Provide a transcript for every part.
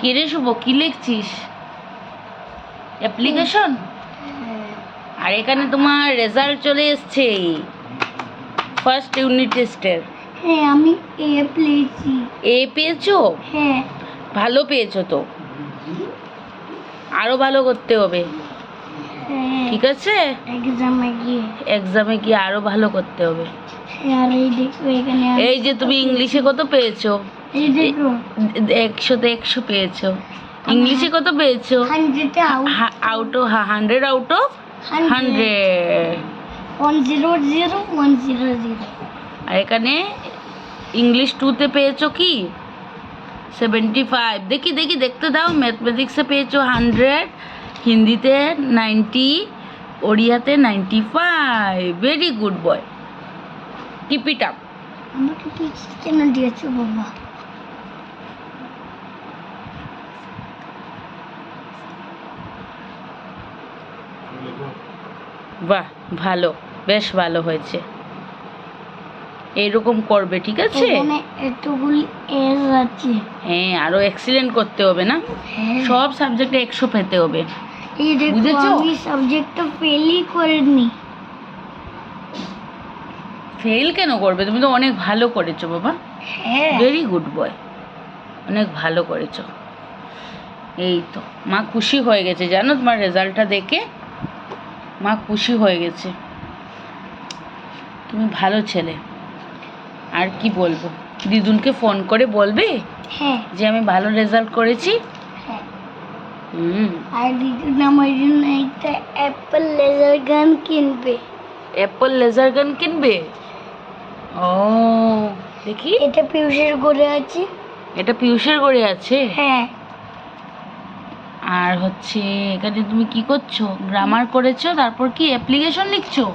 কি রে শুভ কি লিখছিস? অ্যাপ্লিকেশন আর এখানে তোমার রেজাল্ট চলে এসছে। ফার্স্ট ইউনিট টেস্টের হ্যাঁ আমি এ পেয়েছি। এ পেয়েছ? হ্যাঁ। ভালো পেয়েছ তো। আরও ভালো করতে হবে। হ্যাঁ। ঠিক আছে? এক্সামে গিয়ে। এক্সামে গিয়ে আরও ভালো করতে হবে। আর এই যে তুমি ইংলিশে কত পেয়েছ? একশোতে একশো পেয়েছ। ইংলিশে কত পেয়েছ? Out of hundred out of hundred. One zero zero one zero zero. আর এখানে ইংলিশ টুতে পেয়েছ কি? সেভেন্টি ফাইভ দেখি দেখি দেখতে দাও। ম্যাথমেটিক্সে পেয়েছ হান্ড্রেড হিন্দিতে ninety ওড়িয়াতে ninety five very good boy keep it up আমাকে কেন দিয়েছ বাবা? বাহ ভালো বেশ ভালো হয়েছে। এইরকম করবে ঠিক আছে? এতগুলি এস আছে। হ্যাঁ আরও এক্সিলেন্ট করতে হবে না? হ্যাঁ। সব সাবজেক্টে একশো পেতে হবে। এই দেখো বুঝেছ? আমি সাবজেক্টটা ফেলই করিনি। ফেল কেন করবে? তুমি তো অনেক ভালো করেছ বাবা। হ্যাঁ। ভেরি গুড বয় অনেক ভালো করেছ। এই তো মা খুশি হয়ে গেছে। জানো তোমার রেজাল্টটা দেখে? মা খুশি হয়ে গেছে। তুমি ভালো ছেলে। আর কি বলব? দিদুনকে ফোন করে বলবে হ্যাঁ। যে আমি ভালো রেজাল্ট করেছি? হ্যাঁ। হুম। আর দিদুন আমার জন্য একটা অ্যাপেল লেজার গান কিনবে। অ্যাপল লেজার গান কিনবে? ও দেখি। এটা পিউষের করে আছে। এটা পিউষের করে আছে? হ্যাঁ। আর হচ্ছে এখানে তুমি কি করছ? গ্রামার করেছ তারপর কি অ্যাপ্লিকেশন লিখছো?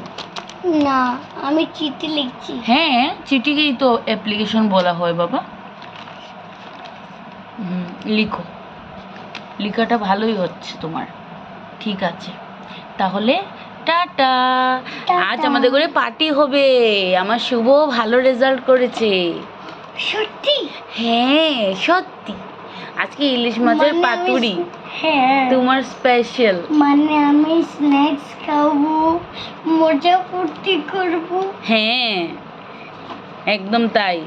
না আমি চিঠি লিখছি। হ্যাঁ চিঠিকেই তো অ্যাপ্লিকেশন বলা হয় বাবা। হুম লিখো। লিখাটা ভালোই হচ্ছে তোমার। ঠিক আছে। তাহলে টাটা। আজ আমাদের করে পার্টি হবে। আমার শুভ ভালো রেজাল্ট করেছে। সত্যি? হ্যাঁ সত্যি। আজকে ইলিশ মাছের মানে পাতুরি। হ্যাঁ। তোমার স্পেশাল মানে আমি স্ন্যাক্স খাব মজা ফুর্তি করব। হ্যাঁ একদম তাই।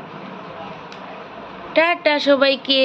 টাটা সবাইকে।